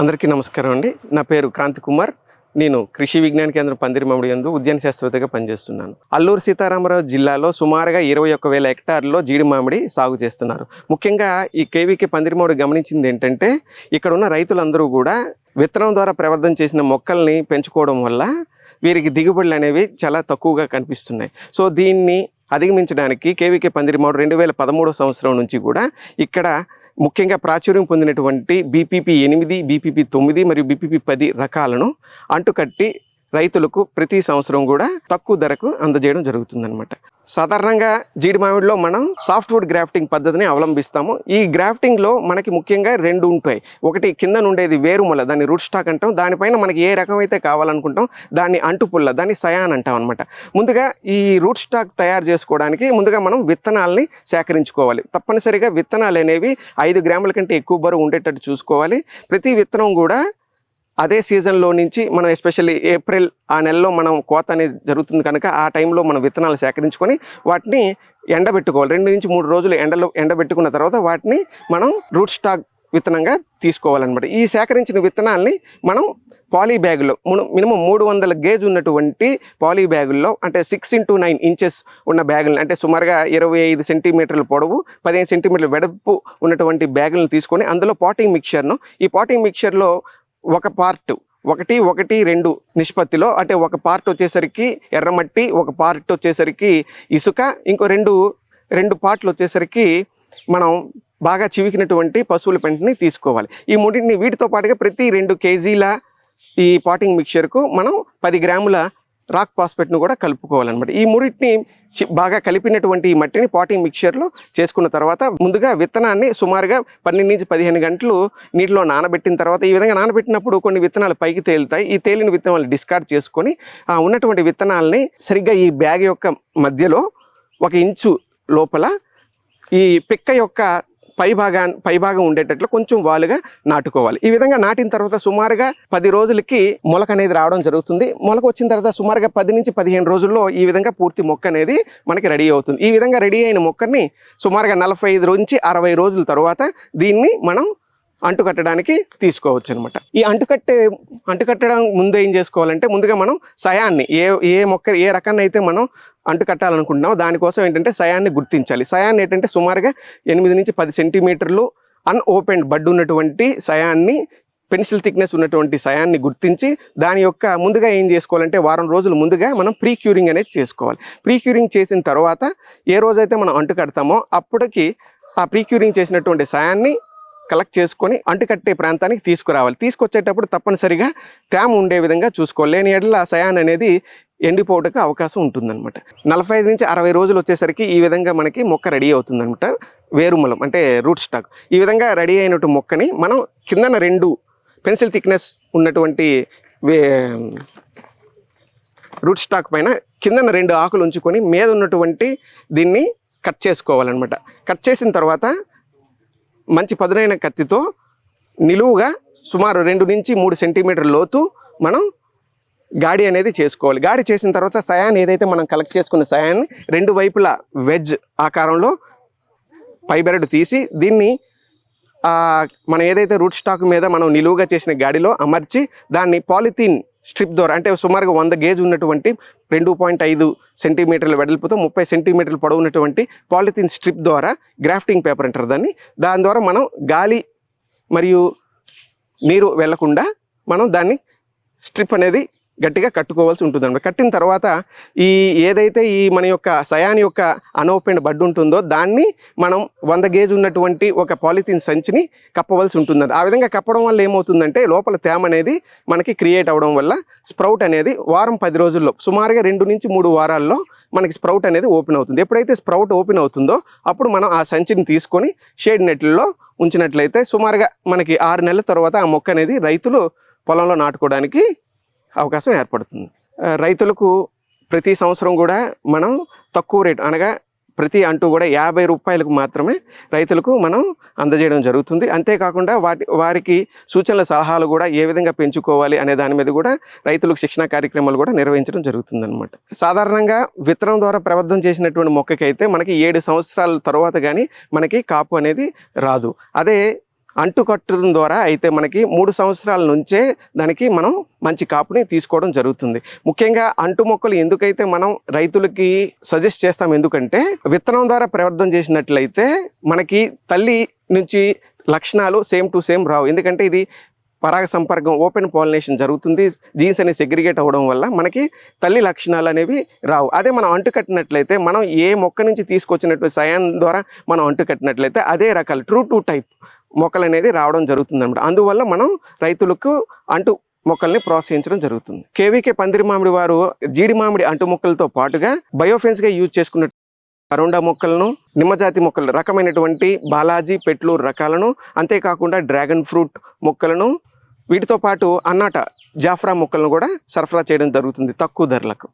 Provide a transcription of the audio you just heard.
అందరికీ నమస్కారం అండి. నా పేరు క్రాంతి కుమార్. నేను కృషి విజ్ఞాన కేంద్రం పందిరిమమిడి యందు ఉద్యాన శాస్త్రవేత్తగా పనిచేస్తున్నాను. అల్లూరు సీతారామరావు జిల్లాలో సుమారుగా ఇరవై ఒక్క వేల హెక్టార్లో జీడి మామిడి సాగు చేస్తున్నారు. ముఖ్యంగా ఈ కేవీకే పందిరిమమిడి గమనించింది ఏంటంటే ఇక్కడ ఉన్న రైతులందరూ కూడా విత్తనం ద్వారా ప్రవర్ధన చేసిన మొక్కల్ని పెంచుకోవడం వల్ల వీరికి దిగుబడులు అనేవి చాలా తక్కువగా కనిపిస్తున్నాయి. సో దీన్ని అధిగమించడానికి కేవీకే పందిరిమౌడు రెండు వేల పదమూడో సంవత్సరం నుంచి కూడా ఇక్కడ ముఖ్యంగా ప్రాచుర్యం పొందినటువంటి బీపీపీ ఎనిమిది బీపీపీ తొమ్మిది మరియు బీపీపీ పది రకాలను అంటుకట్టి రైతులకు ప్రతి సంవత్సరం కూడా తక్కువ ధరకు అందజేయడం జరుగుతుందన్నమాట. సాధారణంగా జీడి మామిడిలో మనం సాఫ్ట్వుడ్ గ్రాఫ్టింగ్ పద్ధతిని అవలంబిస్తాము. ఈ గ్రాఫ్టింగ్లో మనకి ముఖ్యంగా రెండు ఉంటాయి. ఒకటి కింద నుండేది వేరుముల దాన్ని రూట్ స్టాక్ అంటాం. దానిపైన మనకి ఏ రకం అయితే కావాలనుకుంటాం దాన్ని అంటుపుల్ల దాన్ని సయాన్ అంటాం అనమాట ముందుగా ఈ రూట్ స్టాక్ తయారు చేసుకోవడానికి ముందుగా మనం విత్తనాల్ని సేకరించుకోవాలి. తప్పనిసరిగా విత్తనాలు అనేవి ఐదు గ్రాముల కంటే ఎక్కువ బరువు ఉండేటట్టు చూసుకోవాలి. ప్రతి విత్తనం కూడా అదే సీజన్లో నుంచి మనం ఎస్పెషల్లీ ఏప్రిల్ ఆ నెలలో మనం కోత అనేది జరుగుతుంది కనుక ఆ టైంలో మనం విత్తనాలు సేకరించుకొని వాటిని ఎండబెట్టుకోవాలి. రెండు నుంచి మూడు రోజులు ఎండలో ఎండబెట్టుకున్న తర్వాత వాటిని మనం రూట్ స్టాక్ విత్తనంగా తీసుకోవాలన్నమాట. ఈ సేకరించిన విత్తనాల్ని మనం పాలీ బ్యాగులో మినిమం మూడు వందల గేజ్ ఉన్నటువంటి పాలీ బ్యాగుల్లో అంటే సిక్స్ ఇంటూ నైన్ ఇంచెస్ ఉన్న బ్యాగులను అంటే సుమారుగా ఇరవై ఐదు సెంటీమీటర్ల పొడవు పదిహేను సెంటీమీటర్ల వెడల్పు ఉన్నటువంటి బ్యాగులను తీసుకొని అందులో పాటింగ్ మిక్చర్ను ఈ పాటింగ్ మిక్చర్లో ఒక పార్ట్ ఒకటి ఒకటి రెండు నిష్పత్తిలో అంటే ఒక పార్ట్ వచ్చేసరికి ఎర్రమట్టి ఒక పార్ట్ వచ్చేసరికి ఇసుక ఇంకో రెండు రెండు పార్ట్లు వచ్చేసరికి మనం బాగా చివికినటువంటి పశువుల పెంటని తీసుకోవాలి. ఈ మూడింటిని వీటితో పాటుగా ప్రతి రెండు కేజీల ఈ పాటింగ్ మిక్చర్కు మనం పది గ్రాముల రాక్ పాస్పెట్ను కూడా కలుపుకోవాలన్నమాట. ఈ మూడింటిని చి- బాగా కలిపినటువంటి ఈ మట్టిని పాటింగ్ మిక్చర్లో చేసుకున్న తర్వాత ముందుగా విత్తనాన్ని సుమారుగా పన్నెండు నుంచి పదిహేను గంటలు నీటిలో నానబెట్టిన తర్వాత ఈ విధంగా నానబెట్టినప్పుడు కొన్ని విత్తనాలు పైకి తేలుతాయి. ఈ తేలిన విత్తనాలు డిస్కార్డ్ చేసుకొని ఆ ఉన్నటువంటి విత్తనాలని సరిగ్గా ఈ బ్యాగ్ యొక్క మధ్యలో ఒక ఇంచు లోపల ఈ పిక్క యొక్క పైభాగా పైభాగం ఉండేటట్లు కొంచెం వాలుగా నాటుకోవాలి. ఈ విధంగా నాటిన తర్వాత సుమారుగా పది రోజులకి మొలక అనేది రావడం జరుగుతుంది. మొలక వచ్చిన తర్వాత సుమారుగా పది నుంచి పదిహేను రోజుల్లో ఈ విధంగా పూర్తి మొక్క అనేది మనకి రెడీ అవుతుంది. ఈ విధంగా రెడీ అయిన మొక్కని సుమారుగా నలభై ఐదు నుంచి అరవై రోజుల తర్వాత దీన్ని మనం అంటుకట్టడానికి తీసుకోవచ్చు అనమాట ఈ అంటుకట్టే అంటుకట్టడం ముందు ఏం చేసుకోవాలంటే ముందుగా మనం సయాన్ని ఏ ఏ మొక్క ఏ రకాన్ని అయితే మనం అంటుకట్టాలనుకుంటున్నాం దానికోసం ఏంటంటే సయాన్ని గుర్తించాలి. సయాన్ని ఏంటంటే సుమారుగా ఎనిమిది నుంచి పది సెంటీమీటర్లు అన్ఓపెన్డ్ బడ్ ఉన్నటువంటి సయాన్ని పెన్సిల్ థిక్నెస్ ఉన్నటువంటి సయాన్ని గుర్తించి దాని యొక్క ముందుగా ఏం చేసుకోవాలంటే వారం రోజులు ముందుగా మనం ప్రీ క్యూరింగ్ అనేది చేసుకోవాలి. ప్రీ క్యూరింగ్ చేసిన తర్వాత ఏ రోజైతే మనం అంటు కడతామో అప్పటికి ఆ ప్రీ క్యూరింగ్ చేసినటువంటి సయాన్ని కలెక్ట్ చేసుకొని అంటుకట్టే ప్రాంతానికి తీసుకురావాలి. తీసుకొచ్చేటప్పుడు తప్పనిసరిగా తేమ ఉండే విధంగా చూసుకోవాలి. లేని ఎడల సయాన్ అనేది ఎండిపోవడానికి అవకాశం ఉంటుందన్నమాట. నలభై ఐదు నుంచి అరవై రోజులు వచ్చేసరికి ఈ విధంగా మనకి మొక్క రెడీ అవుతుందన్నమాట. వేరుమలం అంటే రూట్ స్టాక్. ఈ విధంగా రెడీ అయినట్టు మొక్కని మనం కిందన రెండు పెన్సిల్ థిక్నెస్ ఉన్నటువంటి వే రూట్ స్టాక్ పైన కిందన రెండు ఆకులు ఉంచుకొని మీద ఉన్నటువంటి దీన్ని కట్ చేసుకోవాలన్నమాట. కట్ చేసిన తర్వాత మంచి పదునైన కత్తితో నిలువుగా సుమారు రెండు నుంచి మూడు సెంటీమీటర్ లోతు మనం గాడి అనేది చేసుకోవాలి. గాడి చేసిన తర్వాత సయాన్ ఏదైతే మనం కలెక్ట్ చేసుకున్న సయాన్ని రెండు వైపులా వెజ్ ఆకారంలో పైబెరడు తీసి దీన్ని మనం ఏదైతే రూట్ స్టాక్ మీద మనం నిలువుగా చేసిన గాడిలో అమర్చి దాన్ని పాలిథీన్ స్ట్రిప్ ద్వారా అంటే సుమారుగా వంద గేజ్ ఉన్నటువంటి రెండు పాయింట్ ఐదు సెంటీమీటర్ల వెడల్పుతో ముప్పై సెంటీమీటర్ల పొడవు ఉన్నటువంటి పాలిథీన్ స్ట్రిప్ ద్వారా గ్రాఫ్టింగ్ పేపర్ అంటారు దాన్ని. దాని ద్వారా మనం గాలి మరియు నీరు వెళ్ళకుండా మనం దాన్ని స్ట్రిప్ అనేది గట్టిగా కట్టుకోవాల్సి ఉంటుంది అనమాట కట్టిన తర్వాత ఈ ఏదైతే ఈ మన యొక్క సయాన్ యొక్క అనోపెండ్ బడ్డు ఉంటుందో దాన్ని మనం వంద గేజ్ ఉన్నటువంటి ఒక పాలిథిన్ సంచిని కప్పవలసి ఉంటుంది ఆ విధంగా కప్పడం వల్ల ఏమవుతుందంటే లోపల తేమ అనేది మనకి క్రియేట్ అవ్వడం వల్ల స్ప్రౌట్ అనేది వారం పది రోజుల్లో సుమారుగా రెండు నుంచి మూడు వారాల్లో మనకి స్ప్రౌట్ అనేది ఓపెన్ అవుతుంది. ఎప్పుడైతే స్ప్రౌట్ ఓపెన్ అవుతుందో అప్పుడు మనం ఆ సంచిని తీసుకొని షేడ్ నెట్లలో ఉంచినట్లయితే సుమారుగా మనకి ఆరు నెలల తర్వాత ఆ మొక్క అనేది రైతులు పొలంలో నాటుకోవడానికి అవకాశం ఏర్పడుతుంది. రైతులకు ప్రతి సంవత్సరం కూడా మనం తక్కువ రేటు అనగా ప్రతి అంటూ కూడా యాభై రూపాయలకు మాత్రమే రైతులకు మనం అందజేయడం జరుగుతుంది. అంతేకాకుండా వాటి వారికి సూచనల సలహాలు కూడా ఏ విధంగా పెంచుకోవాలి అనే దాని మీద కూడా రైతులకు శిక్షణ కార్యక్రమాలు కూడా నిర్వహించడం జరుగుతుంది అనమాట సాధారణంగా విత్తనం ద్వారా ప్రబద్ధం చేసినటువంటి మొక్కకైతే మనకి ఏడు సంవత్సరాల తర్వాత కానీ మనకి కాపు అనేది రాదు. అదే అంటు కట్టడం ద్వారా అయితే మనకి మూడు సంవత్సరాల నుంచే దానికి మనం మంచి కాపుని తీసుకోవడం జరుగుతుంది. ముఖ్యంగా అంటు మొక్కలు ఎందుకైతే మనం రైతులకి సజెస్ట్ చేస్తాం ఎందుకంటే విత్తనం ద్వారా ప్రవర్ధన చేసినట్లయితే మనకి తల్లి నుంచి లక్షణాలు సేమ్ టు సేమ్ రావు. ఎందుకంటే ఇది పరాగ సంపర్కం ఓపెన్ పాలినేషన్ జరుగుతుంది. జీన్స్ అనేవి సెగ్రిగేట్ అవ్వడం వల్ల మనకి తల్లి లక్షణాలు అనేవి రావు. అదే మనం అంటు కట్టినట్లయితే మనం ఏ మొక్క నుంచి తీసుకొచ్చినట్టు సయాన్ ద్వారా మనం అంటు కట్టినట్లయితే అదే రకాలు ట్రూ టు టైప్ మొక్కలు అనేది రావడం జరుగుతుంది అనమాట అందువల్ల మనం రైతులకు అంటు మొక్కల్ని ప్రోత్సహించడం జరుగుతుంది. కేవీకే పందిరి మామిడి వారు జీడి మామిడి అంటు మొక్కలతో పాటుగా బయోఫెన్స్గా యూజ్ చేసుకున్న కరోండా మొక్కలను నిమ్మజాతి మొక్కలు రకమైనటువంటి బాలాజీ పెట్లూరు రకాలను అంతేకాకుండా డ్రాగన్ ఫ్రూట్ మొక్కలను వీటితో పాటు అన్నాట జాఫ్రా మొక్కలను కూడా సరఫరా చేయడం జరుగుతుంది తక్కువ ధరలకు.